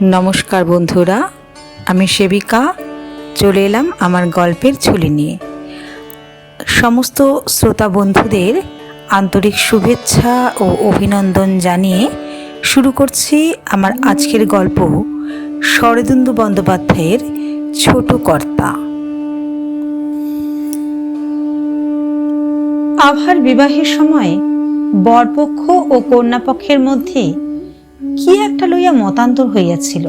নমস্কার বন্ধুরা, আমি সেবিকা, চলে এলাম আমার গল্পের ঝুলি নিয়ে। সমস্ত শ্রোতা বন্ধুদের আন্তরিক শুভেচ্ছা ও অভিনন্দন জানিয়ে শুরু করছি আমার আজকের গল্প শরদেন্দু বন্দ্যোপাধ্যায়ের ছোট কর্তা। আভার বিবাহের সময় বরপক্ষ ও কন্যাপক্ষের মধ্যে কি একটা লইয়া মতান্তর হইয়াছিল।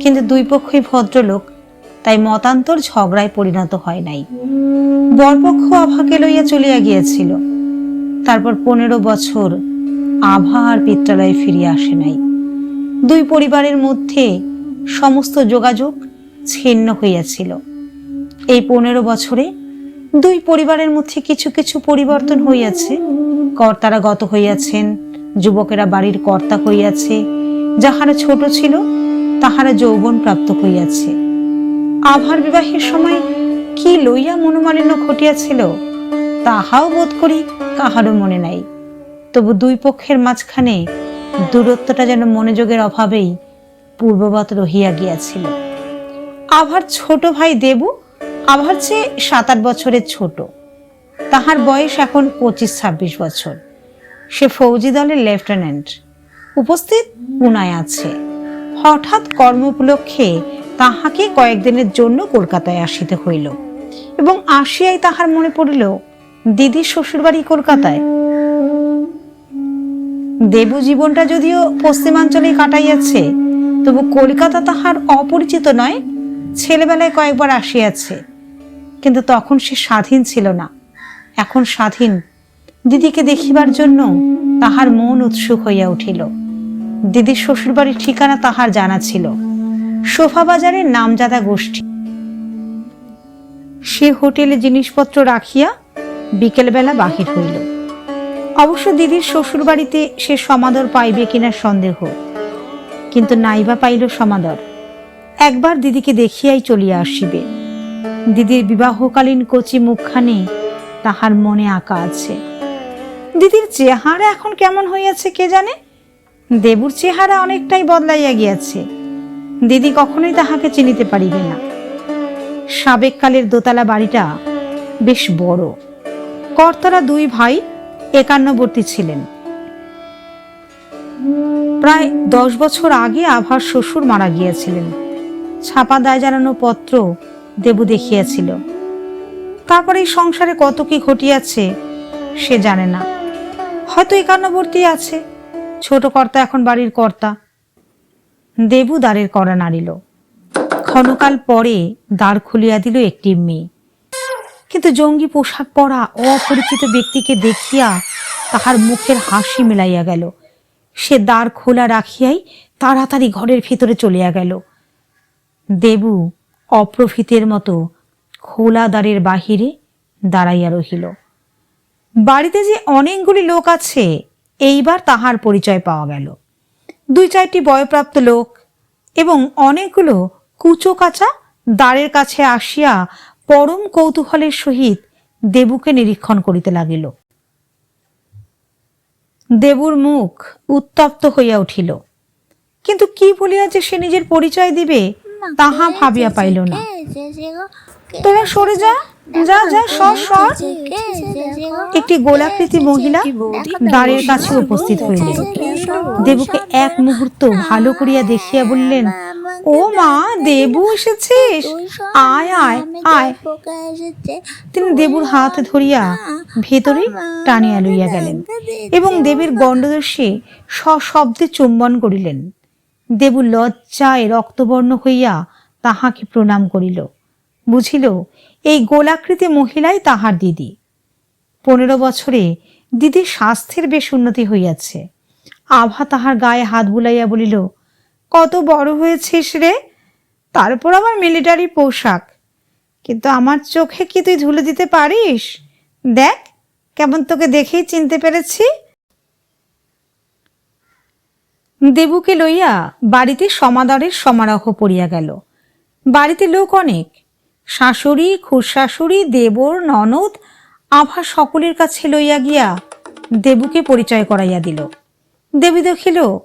কিন্তু দুই পক্ষই ভদ্রলোক, তাই মতান্তর ঝগড়ায় পরিণত হয় নাই। বরপক্ষ আভাকে লইয়া চলিয়া গিয়েছিল। তারপর পনেরো বছর আভা আর পিত্রালয়ে ফিরিয়া আসে নাই। দুই পরিবারের মধ্যে সমস্ত যোগাযোগ ছিন্ন হইয়াছিল। এই পনেরো বছরে দুই পরিবারের মধ্যে কিছু কিছু পরিবর্তন হইয়াছে। কর্তারা গত হইয়াছেন যুবকেরা বাড়ির কর্তা হইয়াছে, যাহারা ছোট ছিল, তাহারা যৌবন প্রাপ্ত হইয়াছে। আভার বিবাহের সময় কি লইয়া মনোমালিন্য ঘটিয়াছিল, তাহাও বোধ করি কাহারও মনে নাই। তবু দুই পক্ষের মাঝখানে দূরত্বটা যেন মনোযোগের অভাবেই পূর্ববৎ রহিয়া গিয়াছিল। আভার ছোট ভাই দেবু আভার চেয়ে সাত আট বছরের ছোট। তাহার বয়স এখন পঁচিশ ছাব্বিশ বছর। সে ফৌজি দলের লেফটেন্যান্ট। উপস্থিত পুনায় আছে। হঠাৎ কর্ম উপলক্ষে তাহাকে কয়েকদিনের জন্য কলকাতায় আসিতে হইল এবং আসিয়াই তাহার মনে পড়িল দিদির শ্বশুরবাড়ি কলকাতায়? দেবু জীবনটা যদিও পশ্চিমাঞ্চলে কাটাইয়াছে, তবু কলকাতা তাহার অপরিচিত নয়, ছেলেবেলায় কয়েকবার আসিয়াছে। কিন্তু তখন সে স্বাধীন ছিল না। এখন স্বাধীন দিদিকে দেখিবার জন্য তাহার মন উৎসুক হইয়া উঠিল। দিদির শ্বশুরবাড়ির ঠিকানা তাহার জানা ছিল। সোফা বাজারের নামজাদা গোষ্ঠী। সে হোটেলে জিনিসপত্র রাখিয়া বিকেলবেলা বাহির হইল। অবশ্য দিদির শ্বশুরবাড়িতে সে সমাদর পাইবে কিনা সন্দেহ। কিন্তু নাইবা পাইল সমাদর। একবার দিদিকে দেখিয়াই চলিয়া আসিবে। দিদির বিবাহকালীন কচি মুখখানি তাহার মনে আঁকা আছে। দিদির চেহারা এখন কেমন হইয়াছে কে জানে? দেবুর চেহারা অনেকটাই বদলাইয়া গিয়াছে। দিদি কখনোই তাহাকে চিনিতে পারিবে না। সাবেককালের দোতলা বাড়িটা বেশ বড়। কর্তারা দুই ভাই একান্নবর্তী ছিলেন। প্রায় দশ বছর আগে আভার শ্বশুর মারা গিয়েছিলেন। ছাপা দায় জানানো পত্র দেবু দেখিয়াছিল। তারপরে এই সংসারে কত কি ঘটিয়াছে সে জানে না। হয়তো একান্নবর্তী আছে। ছোট কর্তা এখন বাড়ির কর্তা। দেবু দ্বারের করা নাড়িল ক্ষণকাল পরে দ্বার খুলিয়া দিল একটি মেয়ে। কিন্তু জঙ্গি পোশাক পরা অপরিচিত ব্যক্তিকে দেখিয়া তাহার মুখের হাসি মিলাইয়া গেল। সে দ্বার খোলা রাখিয়াই তাড়াতাড়ি ঘরের ভিতরে চলিয়া গেল। দেবু অপ্রভৃতের মতো খোলা দ্বারের বাহিরে দাঁড়াইয়া রহিল। বাড়িতে যে অনেকগুলি লোক আছে, এইবার তাহার পরিচয় পাওয়া গেল। দুই চারটি বয়প্রাপ্ত লোক এবং অনেকগুলো কুচো কাচা দ্বারের কাছে আসিয়া পরম কৌতূহলের সহিত দেবুকে নিরীক্ষণ করিতে লাগিল। দেবুর মুখ উত্তপ্ত হইয়া উঠিল। কিন্তু কি বলিয়া যে সে নিজের পরিচয় দিবে তাহা ভাবিয়া পাইল না। তোরা সরে যা যা যা সর সর। একটি গোলাকৃতি মহিলা দ্বারের কাছে উপস্থিত হইলেন দেবুকে এক মুহূর্ত ভালো করিয়া দেখিয়া বললেন ও মা দেবু এসেছিস? আয় আয় আয়। তিনি দেবুর হাত ধরিয়া ভেতরে টানিয়া লইয়া গেলেন এবং দেবীর গণ্ডদর্শে সশব্দে চুম্বন করিলেন। দেবু লজ্জায় রক্তবর্ণ হইয়া তাহাকে প্রণাম করিল। বুঝিল, এই গোলাকৃতি মহিলাই তাহার দিদি। পনেরো বছরে দিদির স্বাস্থ্যের বেশ উন্নতি হইয়াছে। আভা তাহার গায়ে হাত বুলাইয়া বলিল, কত বড় হয়েছিস রে! তারপর আবার মিলিটারি পোশাক। কিন্তু আমার চোখে কি তুই ধুলে দিতে পারিস? দেখ, কেমন তোকে দেখেই চিনতে পেরেছি। দেবুকে লইয়া বাড়িতে সমাদরের সমারোহ পড়িয়া গেল। বাড়িতে লোক অনেক। শাশুড়ি খুশাশুড়ি দেবর, ননদ, আভা সকলের কাছে লইয়া গিয়া দেবুকে পরিচয় করাইয়া দিল। দেবী দেখিল,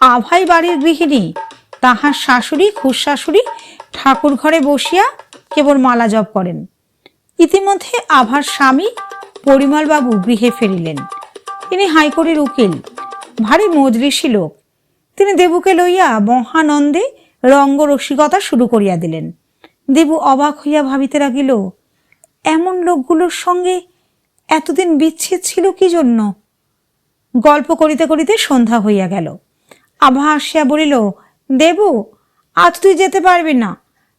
আভাই বাড়ির গৃহিণী। তাহার শাশুড়ি খুশাশুড়ি ঠাকুর ঘরে বসিয়া কেবল মালা জপ করেন। ইতিমধ্যে আভার স্বামী পরিমলবাবু গৃহে ফেরিলেন। তিনি হাইকোর্টের উকিল। ভারী মজলিসী লোক। তিনি দেবুকে লইয়া মহানন্দে রঙ্গ রসিকতা শুরু করিয়া দিলেন। দেবু অবাক হইয়া ভাবিতে লাগিল, এমন লোকগুলোর সঙ্গে এতদিন বিচ্ছেদ ছিল কি জন্য? গল্প করিতে করিতে সন্ধ্যা হইয়া গেল। আভা আসিয়া বলিল, দেবু, আজ তুই যেতে পারবি না।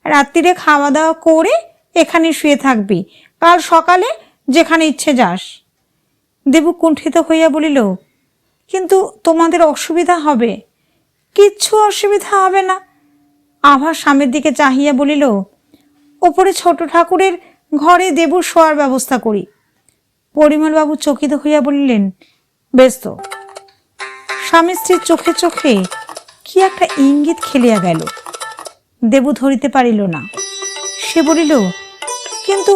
রাত্রিরে খাওয়া দাওয়া করে এখানে শুয়ে থাকবি। কাল সকালে যেখানে ইচ্ছে যাস। দেবু কুণ্ঠিত হইয়া বলিল, কিন্তু তোমাদের অসুবিধা হবে। কিচ্ছু অসুবিধা হবে না। আভা স্বামীর দিকে চাহিয়া বলিল, ওপরে ছোট ঠাকুরের ঘরে দেবুর শোয়ার ব্যবস্থা করি। পরিমলবাবু চকিত হইয়া বলিলেন, বেশ তো। স্বামী স্ত্রীর চোখে চোখে কি একটা ইঙ্গিত খেলিয়া গেল। দেবু ধরিতে পারিল না। সে বলিল, কিন্তু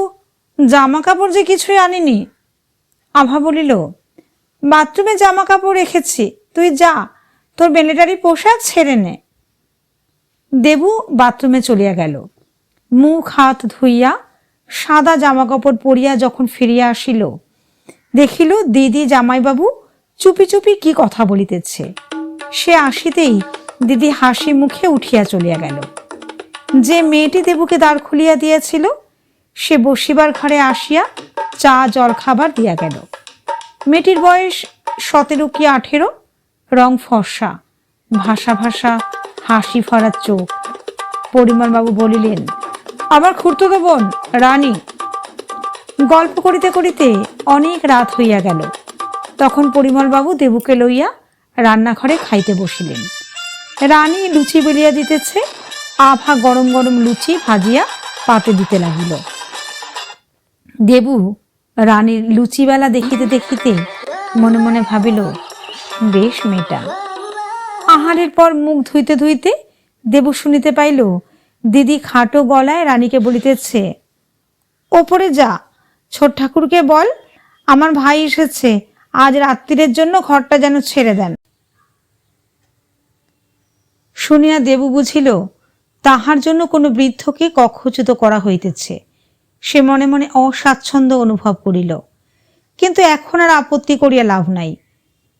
জামা কাপড় যে কিছুই আনিনি? আভা বলিল, বাথরুমে জামা কাপড় রেখেছি, তুই যা। তোর মিলিটারি পোশাক ছেড়ে নে। দেবু বাথরুমে চলিয়া গেল। মুখ হাত ধুইয়া সাদা জামা কাপড় পরিয়া যখন ফিরিয়া আসিল, দেখিল দিদি জামাইবাবু চুপি চুপি কি কথা বলিতেছে। সে আসিতেই দিদি হাসি মুখে উঠিয়া চলিয়া গেল। যে মেয়েটি দেবুকে দ্বার খুলিয়া দিয়েছিল, সে বসিবার ঘরে আসিয়া চা জল খাবার দিয়া গেল। মেয়েটির বয়স সতেরো কি আঠেরো? রং ফর্সা, ভাষা ভাষা, হাসি ভরা চোখ। পরিমলবাবু বলিলেন, আমার খুড়তুতো বোন, রানী। গল্প করিতে করিতে অনেক রাত হইয়া গেল। তখন পরিমলবাবু দেবুকে লইয়া রান্নাঘরে খাইতে বসিলেন। রানী লুচি বেলিয়া দিতেছে, আভা গরম গরম লুচি ভাজিয়া পাতে দিতে লাগিল। দেবু রানীর লুচিবেলা দেখিতে দেখিতে মনে মনে ভাবিল বেশ মেয়েটা আহারের পর মুখ ধুইতে ধুইতে দেবু শুনিতে পাইল, দিদি খাটো গলায় রানীকে বলিতেছে, ওপরে যা, ছোট ঠাকুরকে বল, আমার ভাই এসেছে, আজ রাত্রিরের জন্য ঘরটা যেন ছেড়ে দেন। শুনিয়া দেবু বুঝিল, তাহার জন্য কোনো বৃদ্ধকে কক্ষচ্যুত করা হইতেছে। সে মনে মনে অস্বাচ্ছন্দ্য অনুভব করিল, কিন্তু এখন আর আপত্তি করিয়া লাভ নাই।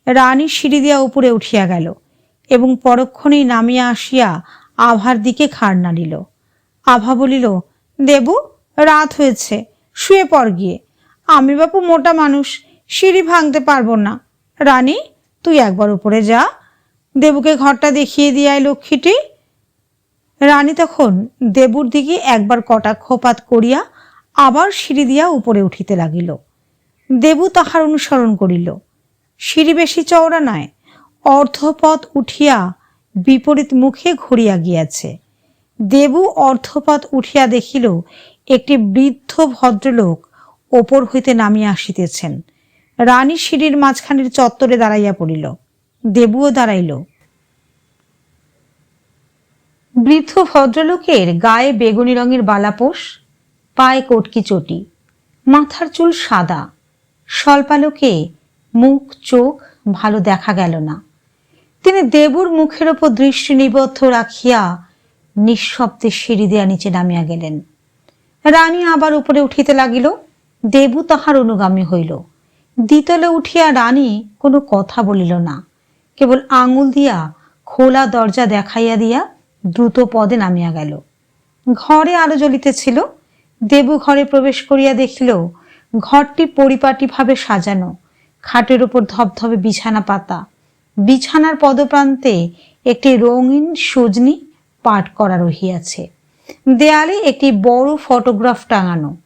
রানী সিঁড়ি দিয়া উপরে উঠিয়া গেল এবং পরক্ষণেই নামিয়া আসিয়া আভার দিকে খাড় নাড়িল। আভা বলিল, দেবু, রাত হয়েছে, শুয়ে পড় গিয়ে। আমি বাপু মোটা মানুষ, সিঁড়ি ভাঙতে পারব না। রানী, তুই একবার উপরে যা। দেবুকে ঘরটা দেখিয়ে দিয়ে আয় লক্ষ্মীটি। রানী তখন দেবুর দিকে একবার কটাক্ষপাত করিয়া আবার সিঁড়ি দিয়া উপরে উঠিতে লাগিল। দেবু তাহার অনুসরণ করিল। সিঁড়ি বেশি চওড়া নয়, অর্ধপথ উঠিয়া বিপরীত মুখে ঘুরিয়া গিয়াছে। দেবু অর্ধপথ উঠিয়া দেখিল, একটি বৃদ্ধ ভদ্রলোক ওপর হইতে নামিয়া আসিতেছেন। রানী সিঁড়ির মাঝখানের চত্বরে দাঁড়াইয়া পড়িল। দেবুও দাঁড়াইল। বৃদ্ধ ভদ্রলোকের গায়ে বেগুনি রঙের বালাপোষ পায়ে কটকি চটি, মাথার চুল সাদা, স্বল্পালোকে মুখ, চোখ ভালো দেখা গেল না। তিনি দেবুর মুখের ওপর দৃষ্টি নিবদ্ধ রাখিয়া নিঃশব্দে সিঁড়ি দেয়া নিচে নামিয়া গেলেন। রানী আবার উপরে উঠিতে লাগিল, দেবু তাহার অনুগামী হইল। দ্বিতলে উঠিয়া রানী কোনো কথা বলিল না, কেবল আঙুল দিয়া খোলা দরজা দেখাইয়া দিয়া দ্রুত পদে নামিয়া গেল। ঘরে আলো জ্বলিতেছিল, দেবু ঘরে প্রবেশ করিয়া দেখিল, ঘরটি পরিপাটিভাবে সাজানো খাটের উপর ধবধবে বিছানা পাতা। বিছানার পদপ্রান্তে একটি রঙিন সজনি পাঠ করা রহিয়াছে। দেয়ালে একটি বড় ফটোগ্রাফ টাঙানো।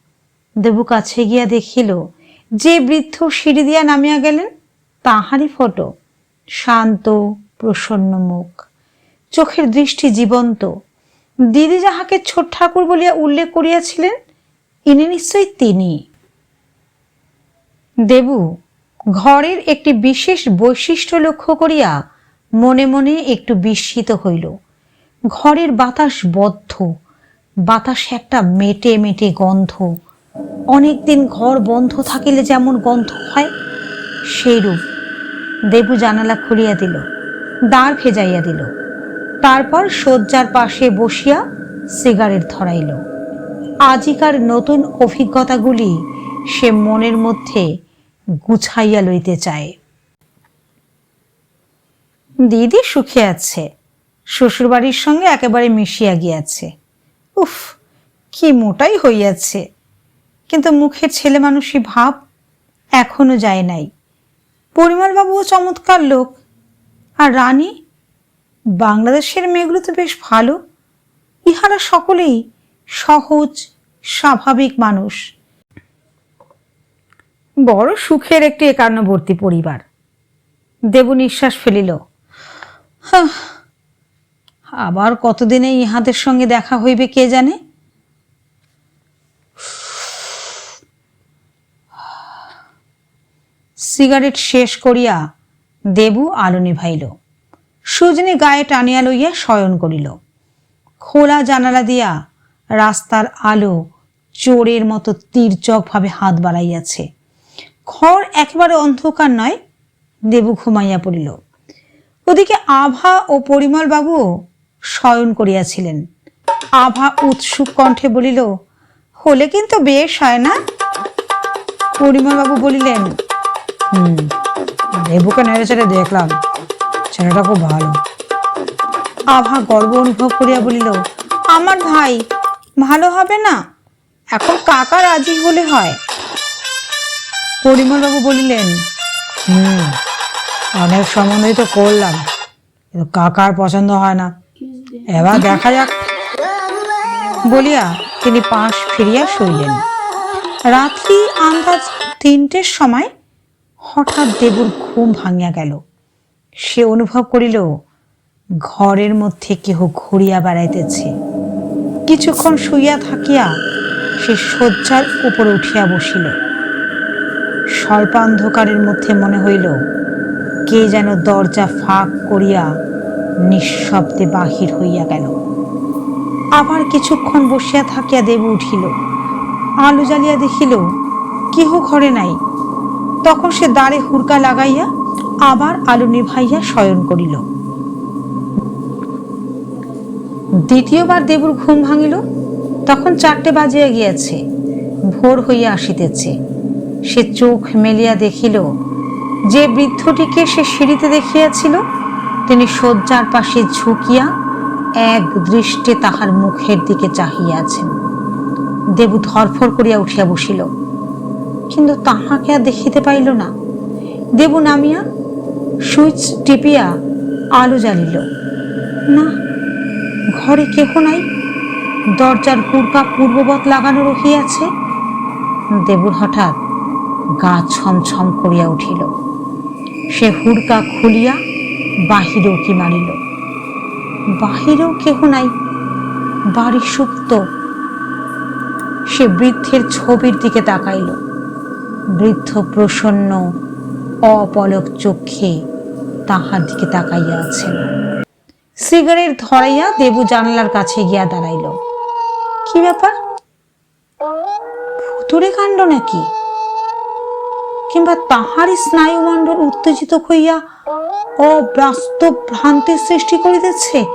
দেবু কাছে গিয়া দেখিল, যে বৃদ্ধ সিঁড়ি দিয়া নামিয়া গেলেন, তাহারই ফটো। শান্ত, প্রসন্ন মুখ। চোখের দৃষ্টি জীবন্ত। দিদি যাহাকে ছোট ঠাকুর বলিয়া উল্লেখ করিয়াছিলেন, ইনি নিশ্চয়ই তিনি। দেবু ঘরের একটি বিশেষ বৈশিষ্ট্য লক্ষ্য করিয়া মনে মনে একটু বিস্মিত হইল। ঘরের বাতাস বদ্ধ, বাতাস একটা মেটে মেটে গন্ধ। অনেকদিন ঘর বন্ধ থাকিলে যেমন গন্ধ হয়, সেইরূপ। দেবু জানালা খুলিয়া দিল, দ্বার ভেজাইয়া দিল। তারপর শয্যার পাশে বসিয়া সিগারেট ধরাইল। আজিকার নতুন অভিজ্ঞতাগুলি সে মনের মধ্যে গুছাইয়া লইতে চায়। দিদি সুখে আছে, শ্বশুরবাড়ির সঙ্গে একেবারে মিশিয়া গিয়াছে। উফ, কি মোটাই হইয়াছে। কিন্তু মুখের ছেলে মানুষই ভাব এখনও যায় নাই। পরিমলবাবুও চমৎকার লোক। আর রানী, বাংলাদেশের মেয়েগুলো তো বেশ ভালো। ইহারা সকলেই সহজ, স্বাভাবিক মানুষ। বড় সুখের একটি একান্নবর্তী পরিবার। দেবু নিঃশ্বাস ফেলিল আবার কতদিনে ইহাদের সঙ্গে দেখা হইবে কে জানে? সিগারেট শেষ করিয়া দেবু আলো নিভাইল। সুজনী গায়ে টানিয়া লইয়া শয়ন করিল। খোলা জানালা দিয়া রাস্তার আলো চোরের মতো তীর্যকভাবে হাত বাড়াইয়াছে। ঘর একেবারে অন্ধকার নয়, দেবু ঘুমাইয়া পড়িল। ওদিকে আভা ও পরিমল বাবুও শয়ন করিয়াছিলেন। আভা উৎসুক কণ্ঠে বলিল, হলে কিন্তু বেশ হয় না? পরিমল বাবু বলিলেন, হুম, দেবুকে নেড়ে চেড়ে দেখলাম, ছেলেটা খুব ভালো। আভা গর্ব অনুভব করিয়া বলিল, আমার ভাই, ভালো হবে না? এখন কাকা রাজি হলে হয়। পরিমলবাবু বলিলেন, হুম, অনেক সম্বন্ধই তো করলাম, কিন্তু কাকার পছন্দ হয় না। এবার দেখা যাক। বলিয়া তিনি পাশ ফিরিয়া শুইলেন রাত্রি আন্দাজ তিনটের সময় হঠাৎ দেবুর ঘুম ভাঙিয়া গেল। সে অনুভব করিল, ঘরের মধ্যে কেহ ঘুরিয়া বেড়াইতেছে। কিছুক্ষণ শুইয়া থাকিয়া সে শয্যার উপরে উঠিয়া বসিল। স্বল্পান্ধকারের মধ্যে মনে হইল, কে যেন দরজা ফাঁক করিয়া নিঃশব্দে বাহির হইয়া গেল। আবার কিছুক্ষণ বসিয়া থাকিয়া দেবু উঠিল। আলো জ্বালিয়া দেখিল, কেহ ঘরে নাই। তখন সে দ্বারে হুড়কা লাগাইয়া আবার আলো নিভাইয়া শয়ন করিল। দ্বিতীয়বার দেবুর ঘুম ভাঙিল, তখন চারটে বাজিয়া গিয়াছে, ভোর হইয়া আসিতেছে। সে চোখ মেলিয়া দেখিল, যে বৃদ্ধটিকে সে সিঁড়িতে দেখিয়াছিল, তিনি শয্যার পাশে ঝুঁকিয়া এক দৃষ্টে তাহার মুখের দিকে চাহিয়াছেন। দেবু ধরফর করিয়া উঠিয়া বসিল, কিন্তু তাহাকে আর দেখিতে পাইল না। দেবু নামিয়া সুইচ টিপিয়া আলো জ্বালিল, না, ঘরে কেহ নাই? দরজার হুড়কা পূর্ববৎ লাগানো রহিয়াছে? দেবুর হঠাৎ গা ছমছম করিয়া উঠিল। সে হুড়কা খুলিয়া বাহিরে কি মারিল। বাহিরেও কেহ নাই, বাড়ি সুপ্ত। সে বৃদ্ধের ছবির দিকে তাকাইল। বৃদ্ধ প্রসন্ন, অপলক চক্ষে তাহার দিকে তাকাইয়া আছেন। সিগারেট ধরাইয়া দেবু জানলার কাছে গিয়া দাঁড়াইল। কি ব্যাপার? ভুতুরে কাণ্ড নাকি? কিংবা তাহারই স্নায়ুমণ্ডল উত্তেজিত হইয়া অবাস্তব ভ্রান্তির সৃষ্টি করিতেছে?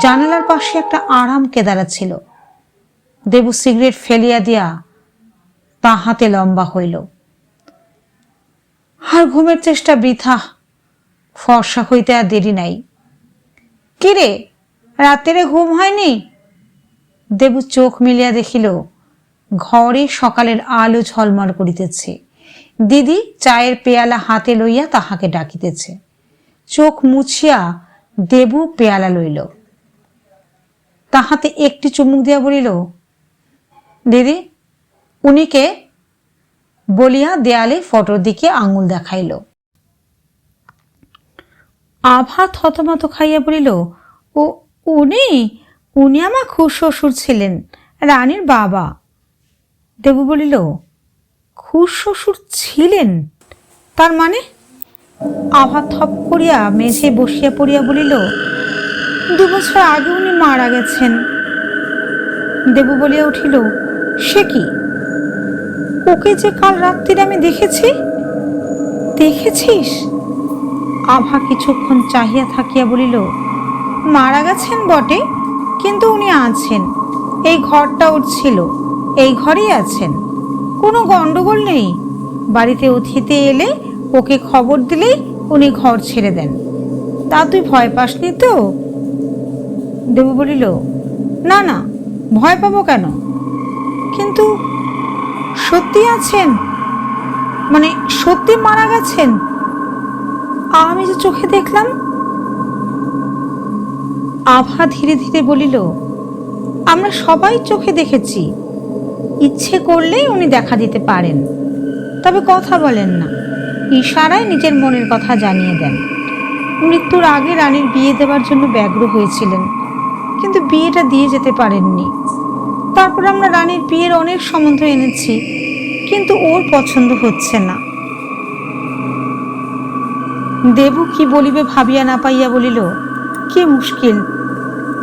জানালার পাশে একটা আরাম কেদারা ছিল। দেবু সিগারেট ফেলিয়া দিয়া তাহাতে লম্বা হইল। আর ঘুমের চেষ্টা বৃথা, ফর্সা হইতে আর দেরি নাই। কিরে রাতেরে ঘুম হয়নি? দেবু চোখ মিলিয়া দেখিল, ঘরে সকালের আলো ঝলমল করিতেছে। দিদি চায়ের পেয়ালা হাতে লইয়া তাহাকে ডাকিতেছে। চোখ মুছিয়া দেবু পেয়ালা লইল। তাহাতে একটি চুমুক দিয়া বলিল, দিদি উনিকে বলিয়া দেয়ালে ফটোর দিকে আঙুল দেখাইল। আভা থতমত খাইয়া বলিল, ও, উনি? উনি আমার খুশ শ্বশুর ছিলেন, রানীর বাবা। দেবু বলিল খুশ শ্বশুর ছিলেন? তার মানে? আভা থপ করিয়া মেঝে বসিয়া পড়িয়া বলিল, দু বছর আগে উনি মারা গেছেন। দেবু বলিয়া উঠিল, সে কি? ওকে যে কাল রাত্রির আমি দেখেছি? দেখেছিস? আভা কিছুক্ষণ চাহিয়া থাকিয়া বলিল, মারা গেছেন বটে, কিন্তু উনি আছেন। এই ঘরটা ওর ছিল, এই ঘরেই আছেন। কোনো গন্ডগোল নেই। বাড়িতে অতিথি এলে ওকে খবর দিলেই উনি ঘর ছেড়ে দেন। তা তুই ভয় পাসনি তো? দেবু বলিল, না না, ভয় পাবো কেন? কিন্তু সত্যি আছেন? মানে সত্যি মারা গেছেন? আমি যে চোখে দেখলাম? আভা ধীরে ধীরে বলিল, আমরা সবাই চোখে দেখেছি। ইচ্ছে করলেই উনি দেখা দিতে পারেন। তবে কথা বলেন না। ইশারায় নিজের মনের কথা জানিয়ে দেন। মৃত্যুর আগে রানীর বিয়ে দেওয়ার জন্য ব্যগ্র হয়েছিলেন, কিন্তু বিয়েটা দিয়ে যেতে পারেননি। তারপর আমরা রানীর বিয়ের অনেক সম্বন্ধ এনেছি, কিন্তু ওর পছন্দ হচ্ছে না। দেবু কি বলিবে ভাবিয়া না পাইয়া বলিল, কি মুশকিল?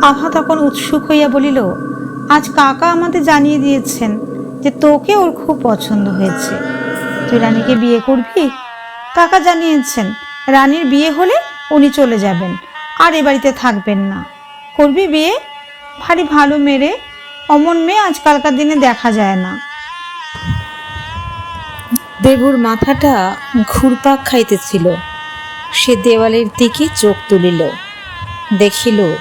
আভা তখন উৎসুক হইয়া বলিল আজ কাকা আমাদের জানিয়ে দিয়েছেন যে তোকে ওর খুব পছন্দ হয়েছে। তুই রানীকে বিয়ে করবি? কাকা জানিয়েছেন, রানীর বিয়ে হলে উনি চলে যাবেন, আর এ বাড়িতে থাকবেন না। করবি বিয়ে? ভারী ভালো মেরে অমন মেয়ে আজকালকার দিনে দেখা যায় না। দেবুর মাথাটা ঘুরপাক খাইতেছিল। সে দেওয়ালের দিকে চোখ তুলিল। দেখিল,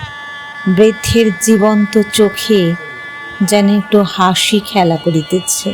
বৃদ্ধের জীবন্ত চোখে যেন একটু হাসি খেলা করিতেছে।